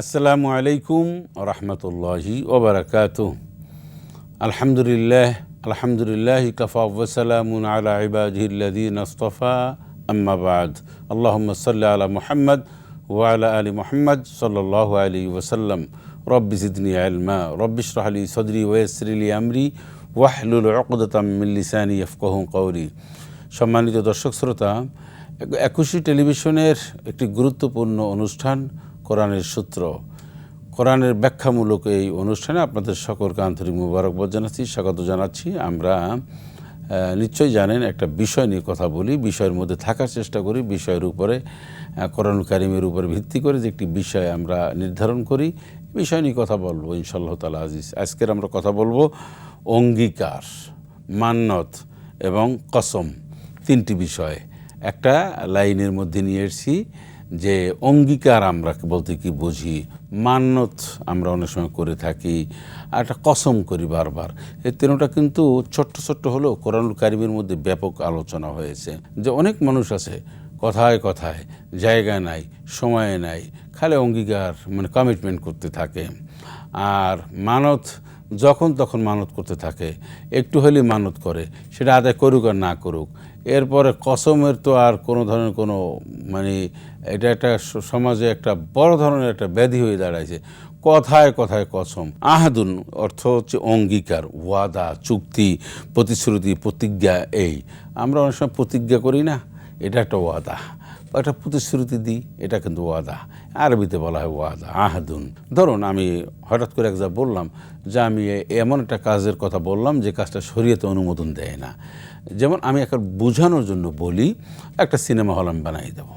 আসসালামু আলাইকুম রহমতুল্লাহি ওবরাকাত আলহামদুলিল্লাহ আলহামদুলিল্লাহ কফা ওসালামুন আলা ইবাদিল্লাদিন আস্তফা আম্মাবাদ আল্লাহুম্মা সাল্লি আলা মুহাম্মদ ওয়ালা আলী মুহাম্মদ সাল্লাল্লাহু আলাইহি ওয়াসাল্লাম রব্বি জিদনি ইলমা রব্বি ইশরাহ লি সদরি ওয়াইসির লি আমরি ওয়াহলুল উকদাতাম মিন লিসানি ইয়াফকাহু কওলি সম্মানিত দর্শক, শ্রোতা, একুশে টেলিভিশনের একটি গুরুত্বপূর্ণ অনুষ্ঠান কোরআনের সূত্র। কোরআনের ব্যাখ্যামূলক এই অনুষ্ঠানে আপনাদের সকলকে আন্তরিক মুবারকবাদ জানাচ্ছি, স্বাগত জানাচ্ছি। আমরা নিশ্চয়ই জানেন একটা বিষয় নিয়ে কথা বলি, বিষয়ের মধ্যে থাকার চেষ্টা করি, বিষয়ের উপরে কোরআন কারিমের উপরে ভিত্তি করে যে একটি বিষয় আমরা নির্ধারণ করি বিষয় নিয়ে কথা বলব ইনশাল্লাহ তালা আজিজ। আজকের আমরা কথা বলব অঙ্গীকার, মান্নত এবং কসম, তিনটি বিষয়। একটা লাইনের মধ্যে নিয়ে এসেছি যে অঙ্গীকার আমরা বলতে কি বুঝি, মান্যত আমরা অনেক সময় করে থাকি আর একটা কসম করি বারবার। এই তিনটা কিন্তু ছোট্ট ছোট্ট হলেও কোরআনুল কারিমের মধ্যে ব্যাপক আলোচনা হয়েছে যে অনেক মানুষ আছে, কথায় কথায় জায়গা নাই, সময় নাই, খালি অঙ্গীকার মানে কমিটমেন্ট করতে থাকে। আর মানত যখন তখন মানত করতে থাকে, একটু হলেই মানত করে, সেটা আদায় করুক আর না করুক এরপরে কসমের তো আর কোনো ধরনের কোনো মানে এটা একটা সমাজে একটা বড় ধরনের একটা ব্যাধি হয়ে দাঁড়াইছে। কথায় কথায় কসম। আহাদুন অর্থ হচ্ছে অঙ্গীকার, ওয়াদা, চুক্তি, প্রতিশ্রুতি, প্রতিজ্ঞা, এই। আমরা অনেক সময় প্রতিজ্ঞা করি না, এটা একটা ওয়াদা। একটা প্রতিশ্রুতি দিই, এটা কিন্তু ওয়াদা। আরবিতে বলা হয় ওয়াদা, আহাদুন। ধরুন আমি হঠাৎ করে একবার বললাম, যে আমি এমন একটা কাজের কথা বললাম যে কাজটা শরীয়তে অনুমোদন দেয় না। যেমন আমি একটা বোঝানোর জন্য বলি, একটা সিনেমা হল আমি বানাই দেবো।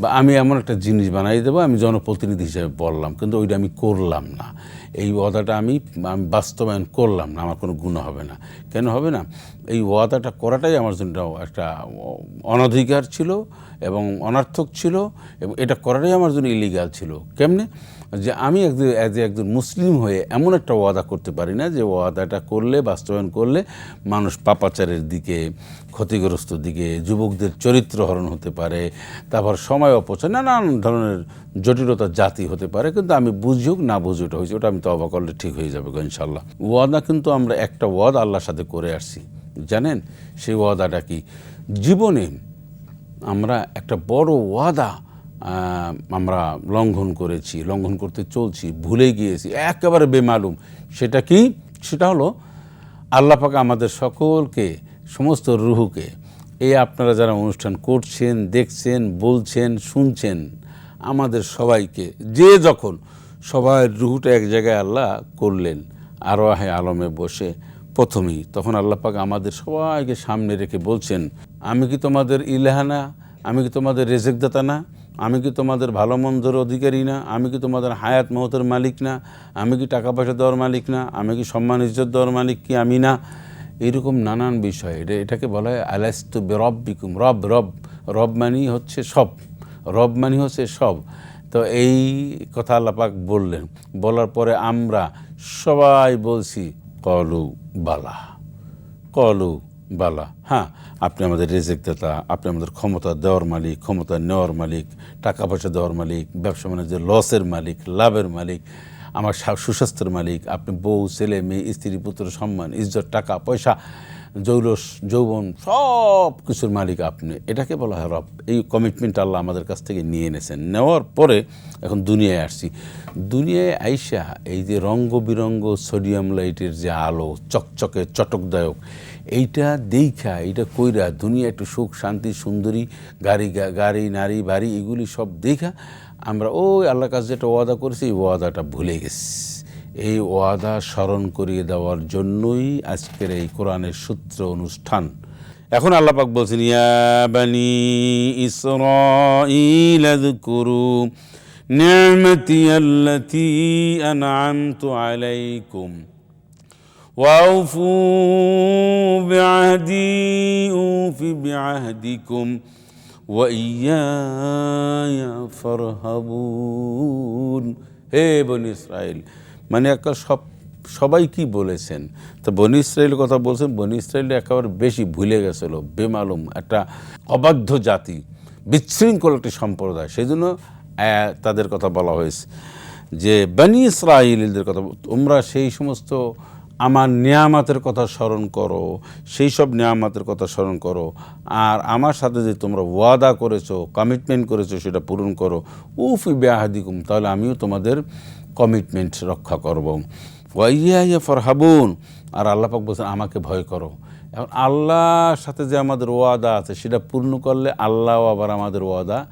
বা আমি এমন একটা জিনিস বানাই দেবো, আমি জনপ্রতিনিধি হিসেবে বললাম, কিন্তু ওইটা আমি করলাম না। এই ওয়াদাটা আমি বাস্তবায়ন করলাম না, আমার কোনো গুণ হবে না। কেন হবে না? এই ওয়াদাটা করাটাই আমার জন্য একটা অনধিকার ছিল এবং অনার্থক ছিল এবং এটা করাটাই আমার জন্য ইলিগাল ছিল। কেমনে? যে আমি একজন অ্যাজ এ একজন মুসলিম হয়ে এমন একটা ওয়াদা করতে পারি না যে ওয়াদাটা করলে, বাস্তবায়ন করলে মানুষ পাপাচারের দিকে, ক্ষতিগ্রস্ত দিকে, যুবকদের চরিত্র হরণ হতে পারে, তারপর সময় অপচয়, নানান ধরনের জটিলতা জাতি হতে পারে, কিন্তু আমি বুঝুক না বুঝি ওটা হয়েছে, ওটা আমি তো অবাক করলে ঠিক হয়ে যাবে ইনশাল্লাহ ওয়াদা কিন্তু আমরা একটা ওয়াদা আল্লাহর সাথে করে আসছি। জানেন, সেই ওয়াদাটা কি? জীবনে আমরা একটা বড় ওয়াদা আমরা লঙ্ঘন করেছি, লঙ্ঘন করতে চলছি, ভুলে গিয়েছি, একেবারে বেমালুম। সেটা কি? সেটা হলো আল্লাহ পাক আমাদের সকলকে, সমস্ত রুহুকে, এই আপনারা যারা অনুষ্ঠান করছেন, দেখছেন, বলছেন, শুনছেন, আমাদের সবাইকে, যে যখন সবাই রুহুটা এক জায়গায় আল্লাহ করলেন। আরও আহে আলমে বসে প্রথমেই। তখন আল্লাহ পাক আমাদের সবাইকে সামনে রেখে বলছেন, আমি কি তোমাদের ইলাহানা আমি কি তোমাদের রেজেকদাতা না? আমি কি তোমাদের ভালো মন্দের অধিকারী না? আমি কি তোমাদের হায়াত মহতের মালিক না? আমি কি টাকা পয়সা দেওয়ার মালিক না? আমি কি সম্মান ইজ্জত দেওয়ার মালিক কি আমি না? এরকম নানান বিষয়। এটা, এটাকে বলা হয় আলাস্তু রব বিকুম রব রব। রব মানি হচ্ছে সব। রব মানি হচ্ছে সব। তো এই কথা আল্লাপাক বললেন। বলার পরে আমরা সবাই বলছি, কলু বালা কলু বালা। হ্যাঁ আপনি আমাদের রেজেক দাতা, আপনি আমাদের ক্ষমতা দেওয়ার মালিক, ক্ষমতা নেওয়ার মালিক, টাকা পয়সা দেওয়ার মালিক, ব্যবসা বাণিজ্যের লসের মালিক, লাভের মালিক, আমার সুস্বাস্থ্যের মালিক, আপনি বউ, ছেলে, মেয়ে, স্ত্রী, পুত্র, সম্মান, ইজ্জত, টাকা, পয়সা জৌলস, যৌবন, সব কিছুর মালিক আপনি। এটাকে বলা হয় রব। এই কমিটমেন্ট আল্লাহ আমাদের কাছ থেকে নিয়ে এনেছেন। নেওয়ার পরে এখন দুনিয়ায় আসছি। দুনিয়ায় আইসা এই যে রঙ্গ বিরঙ্গ সোডিয়াম লাইটের যে আলো, চকচকে, চটকদায়ক, এইটা দেখা এইটা কইরা দুনিয়া একটু সুখ, শান্তি, সুন্দরী, গাড়ি গাড়ি, নারী, বাড়ি, এগুলি সব দেখা আমরা ওই আল্লাহ কাছে যেটা ওয়াদা করেছি ওয়াদাটা ভুলে গেছি। এই ওয়াদা স্মরণ করিয়ে দেওয়ার জন্যই আজকের এই কোরআনের সূত্র অনুষ্ঠান এখন আল্লাহ পাক বলছেন ইয়া বানি ইসরাঈল আযকুরু নি'মাতি আল্লাতী আন'আমতু আলাইকুম وأوفوا بعهدي أوف بعهدكم وإياي فارهبون হে বনি ইসরায়েল মানে একটা সব, সবাই কি বলেছেন? তো বনি ইসরায়েলের কথা বলছেন, বনি ইসরায়েল একেবারে বেশি ভুলে গেছিল, বেমালুম, একটা অবাধ্য জাতি বিশৃঙ্খল একটি সম্প্রদায়। সেই জন্য তাদের কথা বলা হয়েছে যে বানি ইসরায়েলদের কথা, তোমরা সেই সমস্ত আমার নিয়ামাতের কথা স্মরণ করো, সেই সব নিয়ামাতের কথা স্মরণ করো, আর আমার সাথে যে তোমরা ওয়াদা করেছ কমিটমেন্ট করেছ, সেটা পূরণ করো। উফ বেহাদিকুম তাহলে আমিও তোমাদের কমিটমেন্ট রক্ষা করব। ওয়াইয়া ইয়া ফরহাবুন। আর আল্লাপাক বলছেন, আমাকে ভয় করো। এখন আল্লাহর সাথে যে আমাদের ওয়াদা আছে, সেটা পূর্ণ করলে আল্লাহ আবার আমাদের ওয়াদা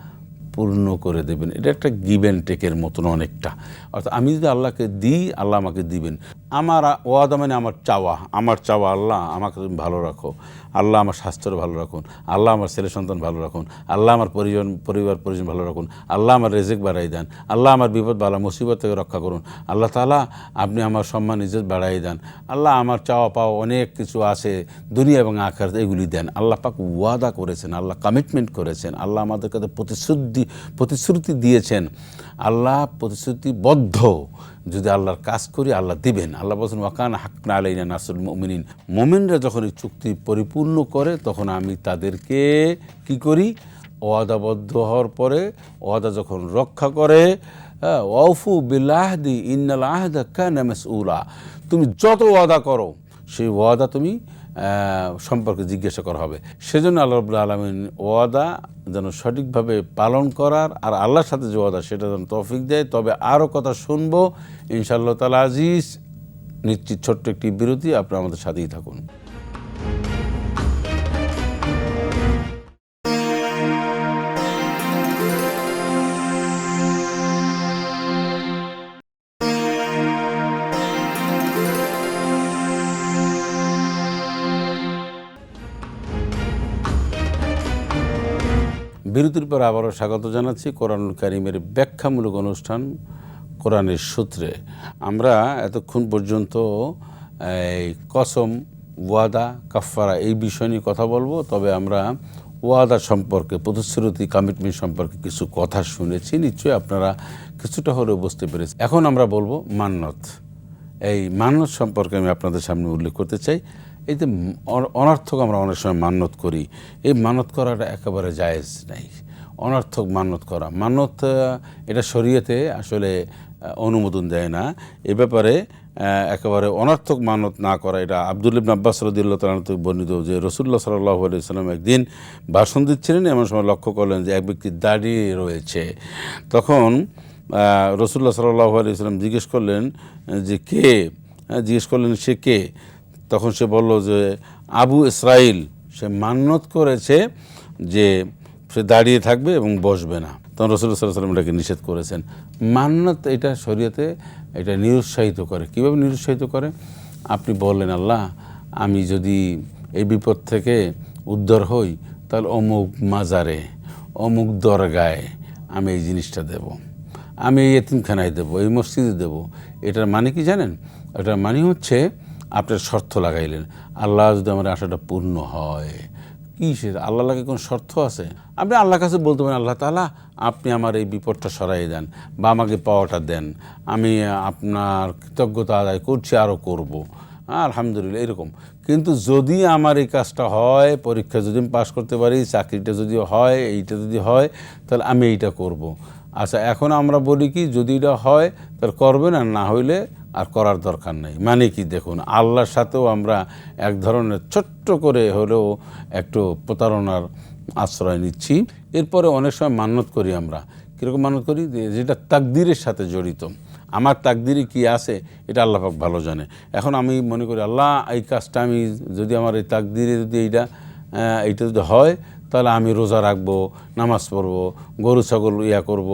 পূর্ণ করে দেবেন। এটা একটা গিভ অ্যান্ড টেকের মতন অনেকটা। অর্থাৎ আমি যদি আল্লাহকে দিই, আল্লাহ আমাকে দিবেন। আমার ওয়াদা মানে আমার চাওয়া। আমার চাওয়া আল্লাহ, আমাকে তুমি ভালো রাখো। আল্লাহ আমার স্বাস্থ্যের ভালো রাখুন। আল্লাহ আমার ছেলে সন্তান ভালো রাখুন। আল্লাহ আমার পরিজন, পরিবার, পরিজন ভালো রাখুন। আল্লাহ আমার রেজেক বাড়াই দেন। আল্লাহ আমার বিপদ বালা মুসিবত থেকে রক্ষা করুন। আল্লাহ তালা আপনি আমার সম্মান, ইজ্জত বাড়াই দেন। আল্লাহ আমার চাওয়া পাওয়া অনেক কিছু আছে, দুনিয়া এবং আখার এগুলি দেন। আল্লাহ পাক ওয়াদা করেছেন, আল্লাহ কমিটমেন্ট করেছেন। আল্লাহ আমাদের কাছে প্রতিশ্রুতি প্রতিশ্রুতি দিয়েছেন। আল্লাহ প্রতিশ্রুতিবদ্ধ যদি আল্লাহর কাজ করি আল্লাহ দিবেন। আল্লাহ বলছেন ওয়াকান হাকনা আলাইনা নাসুল মমিনিন। মোমিনরা যখন এই চুক্তি পরিপূর্ণ করে তখন আমি তাদেরকে কি করি? ওয়াদাবদ্ধ হওয়ার পরে ওয়াদা যখন রক্ষা করে হ্যাঁ, ওয়াফু বিল্লাহদি ইন্নাল আহদা কানা মাসউলা। তুমি যত ওয়াদা করো সেই ওয়াদা তুমি সম্পর্কে জিজ্ঞাসা করা হবে। সেজন্য আল্লাহ রবুল্লা আলমিন ওয়াদা যেন সঠিকভাবে পালন করার আর আল্লাহর সাথে যে ওয়াদা, সেটা যেন তৌফিক দেয়। তবে আরও কথা শুনব। ইনশাআল্লাহ তালা আজিজ, নিশ্চিত ছোট্ট একটি বিরতি, আপনি আমাদের সাথেই থাকুন। বিরতির পর আবারও স্বাগত জানাচ্ছি কোরআনুল কারিমের ব্যাখ্যামূলক অনুষ্ঠান কোরআনের সূত্রে। আমরা এতক্ষণ পর্যন্ত, এই কসম, ওয়াদা কাফারা এই বিষয় নিয়ে কথা বলব, তবে আমরা ওয়াদা সম্পর্কে, প্রতিশ্রুতি কমিটমেন্ট সম্পর্কে কিছু কথা শুনেছি, নিশ্চয়ই আপনারা কিছুটা হলেও বুঝতে পেরেছি এখন আমরা বলব মান্নত। এই মান্নত সম্পর্কে আমি আপনাদের সামনে উল্লেখ করতে চাই। এই যে অন- অনর্থক আমরা অনেক সময় মান্যত করি। এই মানত করাটা একেবারে জায়েজ নাই। অনর্থক মানত করা। মানত এটা শরীয়তে আসলে অনুমোদন দেয় না। এ ব্যাপারে একেবারে অনর্থক মানত না করা, এটা আবদুল ইবন আব্বাস রদিল্লা তালান বর্ণিত যে রসুল্লাহ সাল্লাহ সাল্লাম একদিন ভাষণ দিচ্ছিলেন, এমন সময় লক্ষ্য করলেন যে এক ব্যক্তি দাঁড়িয়ে রয়েছে। তখন রসুল্লাহ সাল্লাহ আলিয়াল্লাম জিজ্ঞেস করলেন যে কে? জিজ্ঞেস করলেন, সে কে? তখন সে বলল যে, আবু ইসরাইল সে মান্যত করেছে যে সে দাঁড়িয়ে থাকবে এবং বসবে না। তখন রসুল্লাহ সাল্লাম এটাকে নিষেধ করেছেন। মান্যত এটা শরীয়তে এটা নিরুৎসাহিত করে। কীভাবে নিরুৎসাহিত করে? আপনি বললেন, আল্লাহ, আমি যদি এই বিপদ থেকে উদ্ধার হই, তাহলে অমুক মাজারে, অমুক দরগায় আমি এই জিনিসটা দেব। আমি এই এতিমখানায় দেবো, এই মসজিদে দেবো। এটার মানে কি জানেন? এটার মানে হচ্ছে আপনার শর্ত লাগাইলেন। আল্লাহ যদি আমার আশাটা পূর্ণ হয় কি সে আল্লাহ লাগে কোনো শর্ত আছে? আপনি আল্লাহর কাছে বলতে পারেন, আল্লাহ তালা আপনি আমার এই বিপদটা সরাই দেন বা আমাকে পাওয়াটা দেন। আমি আপনার কৃতজ্ঞতা আদায় করছি আরও করব। আলহামদুলিল্লাহ, এরকম। কিন্তু যদি আমার এই কাজটা হয়, পরীক্ষা যদি আমি পাশ করতে পারি, চাকরিটা যদি হয়, এইটা যদি হয়, তাহলে আমি এইটা করব। আচ্ছা এখন আমরা বলি কি, যদি এটা হয় তাহলে করবেন আর না হইলে আর করার দরকার নেই। মানে কি, দেখুন, আল্লাহর সাথেও আমরা এক ধরনের ছোট্ট করে হলেও একটু প্রতারণার আশ্রয় নিচ্ছি। এরপরে অনেক সময় মান্যত করি আমরা। কীরকম মানত করি? যেটা তাকদিরের সাথে জড়িত। আমার তাকদিরে কি আছে, এটা আল্লাহ পাক ভালো জানে। এখন আমি মনে করি, আল্লাহ, এই কাজটা আমি যদি আমার এই তাকদিরে যদি এইটা এইটা যদি হয় তাহলে আমি রোজা রাখব, নামাজ পড়ব, গরু, ছাগল ইয়া করব,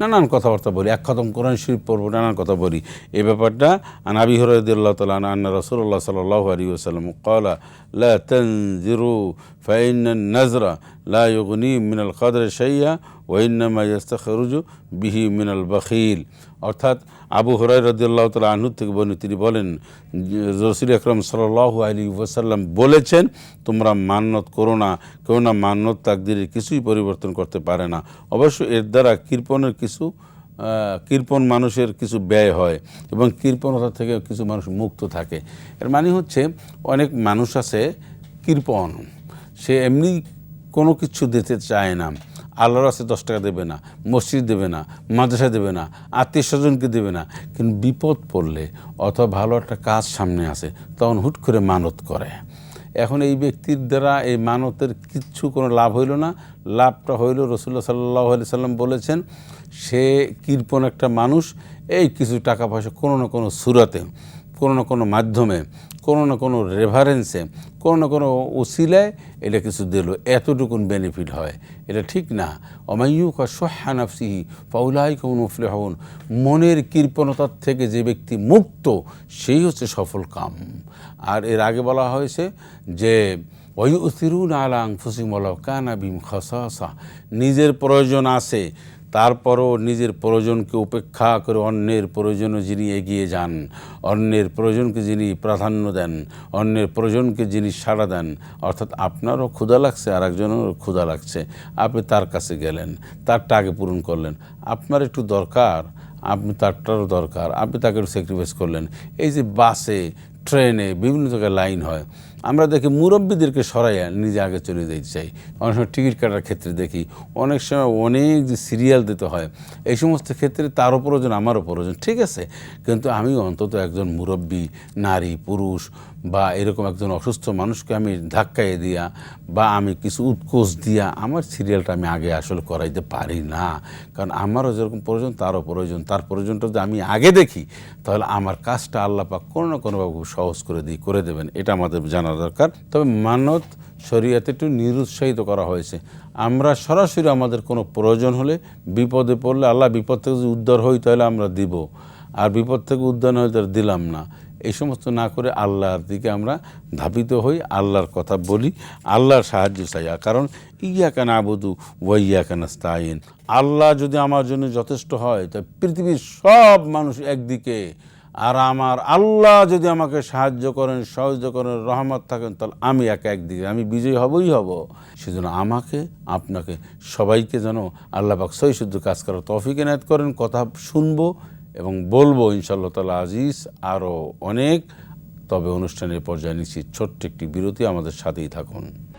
নানান কথাবার্তা বলি। এক খতম কোরআন শরীফ পড়ব, নানান কথা বলি। এই ব্যাপারটা আনাবি হরদুল্লাহ তালা আন্না রসুল্লাহ সাল্লাহ আলী ওসালাম কলা লা তনজিরু ফাইন নজরা লা ইউগনি মিনাল কদর শাইয়া ওয়াইনামা ইয়াস্তাখরুজু বিহি মিনাল বখিল। অর্থাৎ আবু হরাই রদিয়াল্লাহ তালা আনহু থেকে বলেন তিনি বলেন রসুল আকরম সাল্লাহ আলী ওসাল্লাম বলেছেন তোমরা মান্যত করো না কেউ না মান্যত তাকদিরের কিছুই পরিবর্তন করতে পারে না। অবশ্য এর দ্বারা কৃপণের কিছু আহ, কৃপণ মানুষের কিছু ব্যয় হয় এবং কৃপণতা থেকে কিছু মানুষ মুক্ত থাকে। এর মানে হচ্ছে অনেক মানুষ আছে কৃপণ সে এমনি কোনো কিছু দিতে চায় না। আল্লাহর আছে দশ টাকা দেবে না, মসজিদ দেবে না, মাদ্রাসা দেবে না, আত্মীয় স্বজনকে দেবে না। কিন্তু বিপদ পড়লে অথবা ভালো একটা কাজ সামনে আসে, তখন হুট করে মানত করে। এখন এই ব্যক্তির দ্বারা এই মানতের কিচ্ছু কোনো লাভ হইল না। লাভটা হইল রসুল্লাহ সাল্লাহ আলি সাল্লাম বলেছেন, সে কৃপণ একটা মানুষ, এই কিছু টাকা পয়সা কোনো না কোনো সুরাতে, কোনো না কোনো মাধ্যমে কোনো না কোনো রেফারেন্সে কোনো না কোনো উসিলায় এটা কিছু দিল, এতটুকুন বেনিফিট হয়। এটা ঠিক না। অমাইয়ুকা সোহানাফসিহি পাউলাই কৌন উফলে হন মনের কৃপণতার থেকে যে ব্যক্তি মুক্ত, সেই হচ্ছে সফল কাম। আর এর আগে বলা হয়েছে যে ওয়ুসিরুন আলাং ফুসিমলাও কানা বিম খসা নিজের প্রয়োজন আছে। তারপরও নিজের প্রয়োজনকে উপেক্ষা করে অন্যের প্রয়োজনে যিনি এগিয়ে যান, অন্যের প্রয়োজনকে যিনি প্রাধান্য দেন, অন্যের প্রয়োজনকে যিনি সাড়া দেন, অর্থাৎ আপনারও ক্ষুধা লাগছে আর একজনেরও ক্ষুধা লাগছে। আপনি তার কাছে গেলেন, তারটা আগে পূরণ করলেন। আপনার একটু দরকার, আপনি তারটারও দরকার। আপনি তাকে একটু স্যাক্রিফাইস করলেন। এই যে বাসে, ট্রেনে বিভিন্ন জায়গায় লাইন হয়। আমরা দেখি মুরব্বীদেরকে সরাইয়া নিজে আগে চলে যেতে চাই। অনেক সময় টিকিট কাটার ক্ষেত্রে দেখি, অনেক সময় অনেক যে সিরিয়াল দিতে হয়, এই সমস্ত ক্ষেত্রে তারও প্রয়োজন, আমারও প্রয়োজন, ঠিক আছে। কিন্তু আমি অন্তত একজন মুরব্বী, নারী, পুরুষ বা এরকম একজন অসুস্থ মানুষকে আমি ধাক্কাইয়ে দিয়া বা আমি কিছু উৎকোষ দিয়া আমার সিরিয়ালটা আমি আগে আসলে করাইতে পারি না। কারণ আমারও যেরকম প্রয়োজন, তারও প্রয়োজন। তার প্রয়োজনটা যদি আমি আগে দেখি, তাহলে আমার কাজটা আল্লাহ পাক কোনো না কোনোভাবে সহজ করে দিই করে দেবেন। এটা আমাদের জানা দরকার। তবে মানত শরীয়তে একটু নিরুৎসাহিত করা হয়েছে। আমরা সরাসরি আমাদের কোনো প্রয়োজন হলে, বিপদে পড়লে আল্লাহ বিপদ থেকে যদি উদ্ধার হই, তাহলে আমরা দিব। আর বিপদ থেকে উদ্ধার হয় তাহলে দিলাম না। এই সমস্ত না করে আল্লাহর দিকে আমরা ধাবিত হই, আল্লাহর কথা বলি, আল্লাহর সাহায্য চাই। কারণ ইয়া কেন আবুদু ওয়াইয়া কেন স্তাইন আল্লাহ যদি আমার জন্য যথেষ্ট হয়, তা পৃথিবীর সব মানুষ একদিকে। আর আমার আল্লাহ যদি আমাকে সাহায্য করেন সাহায্য করেন, রহমত থাকেন, তাহলে আমি একা একদিকে, আমি বিজয়ী হবই হব। সেজন্য আমাকে, আপনাকে সবাইকে যেন আল্লাহ পাক সই শুদ্ধ কাজ করার তফিক এনায়ত করেন। কথা শুনব এবং বলব ইনশাল্লাহ তালা আজিজ আরও অনেক। তবে অনুষ্ঠানের পর্যায়ে নিচ্ছি ছোট্ট একটি বিরতি আমাদের সাথেই থাকুন।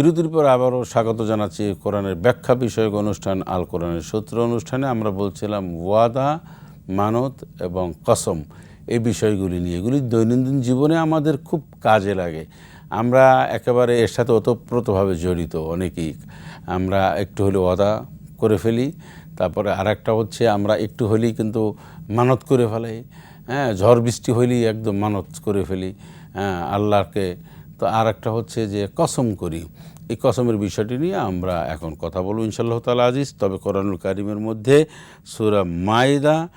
বিরতির পর আবারও স্বাগত জানাচ্ছি কোরআনের ব্যাখ্যা বিষয়ক অনুষ্ঠান, আল কোরআনের সূত্র অনুষ্ঠানে। আমরা বলছিলাম ওয়াদা, মানত এবং কসম। এই বিষয়গুলি নিয়ে, এগুলি দৈনন্দিন জীবনে আমাদের খুব কাজে লাগে। আমরা একেবারে এর সাথে ওতপ্রোতভাবে জড়িত অনেকেই। আমরা একটু হলে ওয়াদা করে ফেলি, তারপরে আরেকটা হচ্ছে আমরা একটু হলেই কিন্তু মানত করে ফেলাই। হ্যাঁ ঝড় বৃষ্টি হইলেই একদম মানত করে ফেলি। হ্যাঁ আল্লাহকে। তো আর একটা হচ্ছে যে কসম করি। এই কসমের বিষয়টি নিয়ে আমরা এখন কথা বলবো ইনশাল্লাহ তালা আজিজ তবে কোরআনুল কারিমের মধ্যে সুরা মাইদা আহ,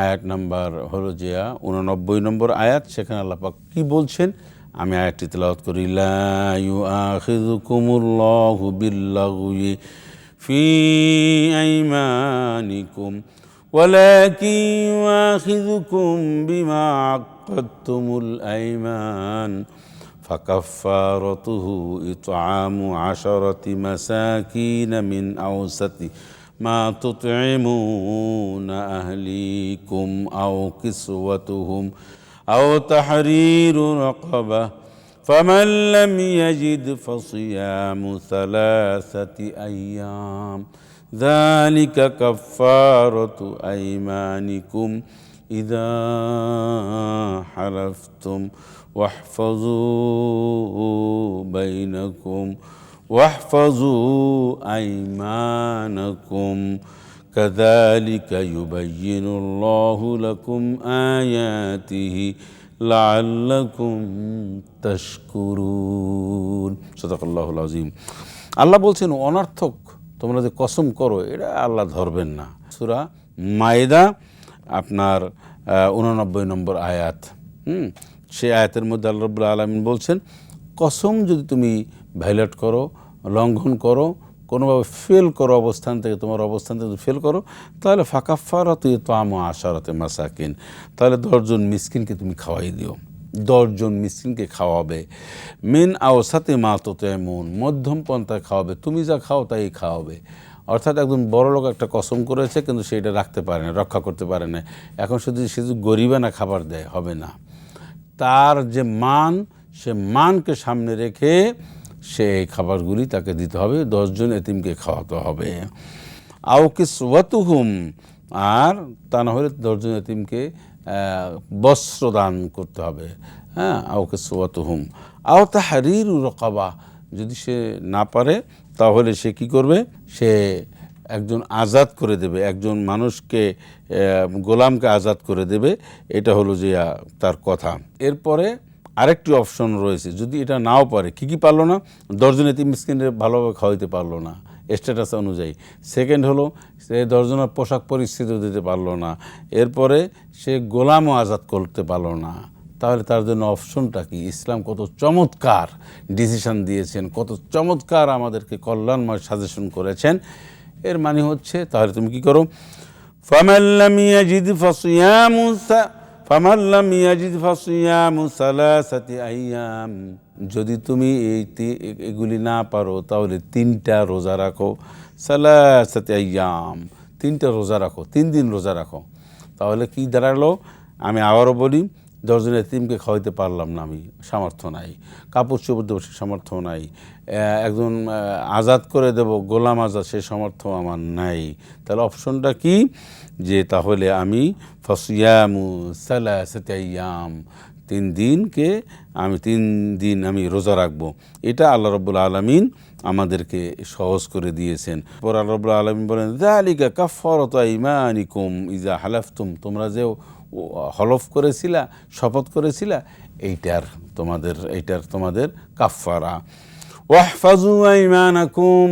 আয়াত নাম্বার হলো যে উননব্বই নম্বর আয়াত সেখানে আল্লাহ পাক কি বলছেন আমি আয়াতটি তেলাওয়াত করি লা ইউআখিযুকুমুল্লাহু বিল্লাগুই ফি আইমানিকুম ولكن يؤاخذكم بما عقدتم الأيمان فكفارته إطعام عشرة مساكين من أوسط ما تطعمون أهليكم أو كسوتهم أو تحرير رقبة فمن لم يجد فصيام ثلاثة أيام ذلك كفارة أيمانكم إذا حلفتم واحفظوا بينكم واحفظوا أيمانكم كذلك يبين الله لكم آياته لعلكم تشكرون صدق الله العظيم আল্লাহ বলছেন অনর্থক তোমরা যে কসম করো এটা আল্লাহ ধরবেন না সুরা মায়েদা আপনার উননব্বই নম্বর আয়াত। হুম? সেই আয়াতের মধ্যে আল্লাহ রব্বুল আলমিন বলছেন, কসম যদি তুমি ভাইলেট করো, লঙ্ঘন করো, কোনোভাবে ফেল করো অবস্থান থেকে, তোমার অবস্থান থেকে ফেল করো, তাহলে ফাঁকাফারা তুই তো আমো আশারাতে মাসাকিন। তাহলে দশজন মিসকিনকে তুমি খাওয়াই দিও। দশজন মিসকিনকে খাওয়াবে। মিন আওসাতে মা তো এমন মধ্যম পন্থায় খাওয়াবে। তুমি যা খাও তাই খাওয়াবে। অর্থাৎ একজন বড় লোক একটা কসম করেছে, কিন্তু সেটা রাখতে পারে না, রক্ষা করতে পারে না। এখন শুধু যদি গরিবে না খাবার দেয়, হবে না। তার যে মান, সে মানকে সামনে রেখে সে এই খাবারগুলি তাকে দিতে হবে, দশজন এতিমকে খাওয়াতে হবে। আউকে ওয়াতুহুম আর তা না হলে দশজন এতিমকে বস্ত্র দান করতে হবে। হ্যাঁ আউকে সোয়াতুহুম আও তাহারির রকাবা, যদি সে না পারে, তাহলে সে কি করবে? সে একজন আজাদ করে দেবে, একজন মানুষকে গোলামকে আজাদ করে দেবে, এটা হলো যে তার কথা। এরপরে আরেকটি অপশন রয়েছে, যদি এটা নাও পারে, কি কি পারল না? দশজন এতিম মিসকিনের ভালোভাবে খাওয়াইতে পারল না স্ট্যাটাস অনুযায়ী। সেকেন্ড হলো, সে দশজনের পোশাক পরিস্থিতি দিতে পারল না, এরপরে সে গোলামও আজাদ করতে পারল না। তাহলে তার জন্য অপশনটা কি? ইসলাম কত চমৎকার ডিসিশন দিয়েছেন, কত চমৎকার আমাদেরকে কল্যাণময় সাজেশন করেছেন। এর মানে হচ্ছে, তাহলে তুমি কি করো? আইয়াম। যদি তুমি এই এগুলি না পারো, তাহলে তিনটা রোজা রাখো। সালাসাতি আইয়াম। তিনটা রোজা রাখো, তিন দিন রোজা রাখো। তাহলে কি দাঁড়াল? আমি আবারও বলি দশজন এতিমকে খাওয়াইতে পারলাম না আমি, সামর্থ্য নাই। কাপড় চোপড় দেবো সে সামর্থ্য নাই। একজন আজাদ করে দেব, গোলাম আজাদ, সে সামর্থ্য আমার নাই। তাহলে অপশনটা কি? যে তাহলে আমি ফসিয়ামু সালাসাতাইয়াম তিন দিনকে আমি, তিন দিন আমি রোজা রাখব। এটা আল্লাহ রব্বুল আলমিন আমাদেরকে সহজ করে দিয়েছেন। পর আল্লাহ রব্বুল আলমিন বলেন দালিকা কাফরত ইমানিকুম ইজা হালাফতুম। তোমরা যে ও- হলফ করেছিলা, শপথ করেছিলা, এইটার তোমাদের এইটার তোমাদের কাফারা ওয়াহফাজু আইমানাকুম,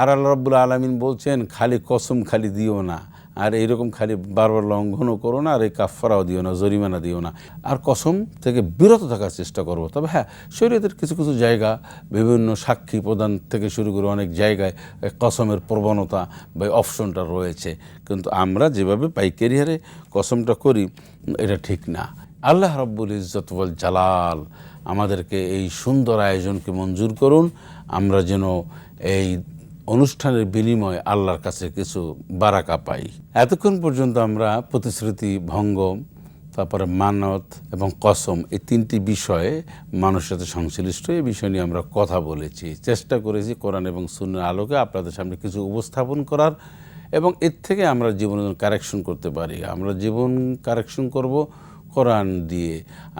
আর আল্লাহ রব্বুল আলমিন বলছেন, খালি কসম খালি দিও না। আর এইরকম খালি বারবার লঙ্ঘনও করো না, আর এই কাফারাও দিও না, জরিমানা দিও না। আর কসম থেকে বিরত থাকার চেষ্টা করব। তবে হ্যাঁ শরীয়তের কিছু কিছু জায়গা, বিভিন্ন সাক্ষী প্রদান থেকে শুরু করে অনেক জায়গায় কসমের প্রবণতা বা অপশনটা রয়েছে। কিন্তু আমরা যেভাবে পাইকারি হারে কসমটা করি, এটা ঠিক না। আল্লাহ রব্বুল ইজ্জত ওয়াল জালাল আমাদেরকে এই সুন্দর আয়োজনকে মঞ্জুর করুন। আমরা যেন এই অনুষ্ঠানের বিনিময়ে আল্লাহর কাছে কিছু বারাকা পাই। এতক্ষণ পর্যন্ত আমরা প্রতিশ্রুতি, ভঙ্গ, তারপরে মানত এবং কসম এই তিনটি বিষয়ে মানুষের সাথে সংশ্লিষ্ট এই বিষয় নিয়ে আমরা কথা বলেছি। চেষ্টা করেছি কোরআন এবং শূন্যের আলোকে আপনাদের সামনে কিছু উপস্থাপন করার এবং এর থেকে আমরা জীবনে কারেকশন করতে পারি। আমরা জীবন কারেকশন করব কোরআন দিয়ে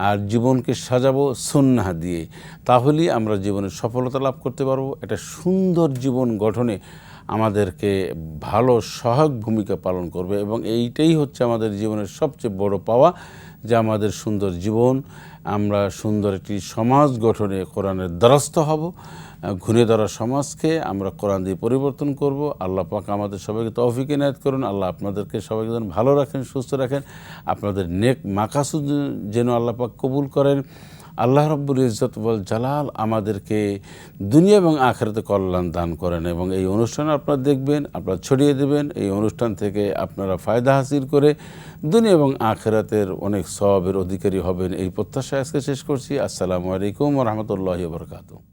আর জীবনকে সাজাবো সন্না দিয়ে, তাহলেই আমরা জীবনে সফলতা লাভ করতে পারব। একটা সুন্দর জীবন গঠনে আমাদেরকে ভালো, সহায়ক ভূমিকা পালন করবে এবং এইটাই হচ্ছে আমাদের জীবনের সবচেয়ে বড় পাওয়া যে আমাদের সুন্দর জীবন আমরা সুন্দর একটি সমাজ গঠনে কোরআনের দ্বারস্থ হব, ঘুরে ধরা সমাজকে আমরা কোরআন দিয়ে পরিবর্তন করব। আল্লাহ পাক আমাদের সবাইকে তৌফিক এনায়ত করুন। আল্লাহ আপনাদেরকে সবাইকে যেন ভালো রাখেন, সুস্থ রাখেন। আপনাদের নেক মাকাসুদ যেন আল্লাহ পাক কবুল করেন। আল্লাহ রব্বুল ইজত বল জালাল আমাদেরকে দুনিয়া এবং আখেরাতে কল্যাণ দান করেন এবং এই অনুষ্ঠান আপনারা দেখবেন, আপনারা ছড়িয়ে দেবেন। এই অনুষ্ঠান থেকে আপনারা ফায়দা হাসিল করে দুনিয়া এবং আখেরাতের অনেক সবের অধিকারী হবেন। এই প্রত্যাশা আজকে শেষ করছি। আসসালামু আলাইকুম রহমতুল্লাহ বরকাতু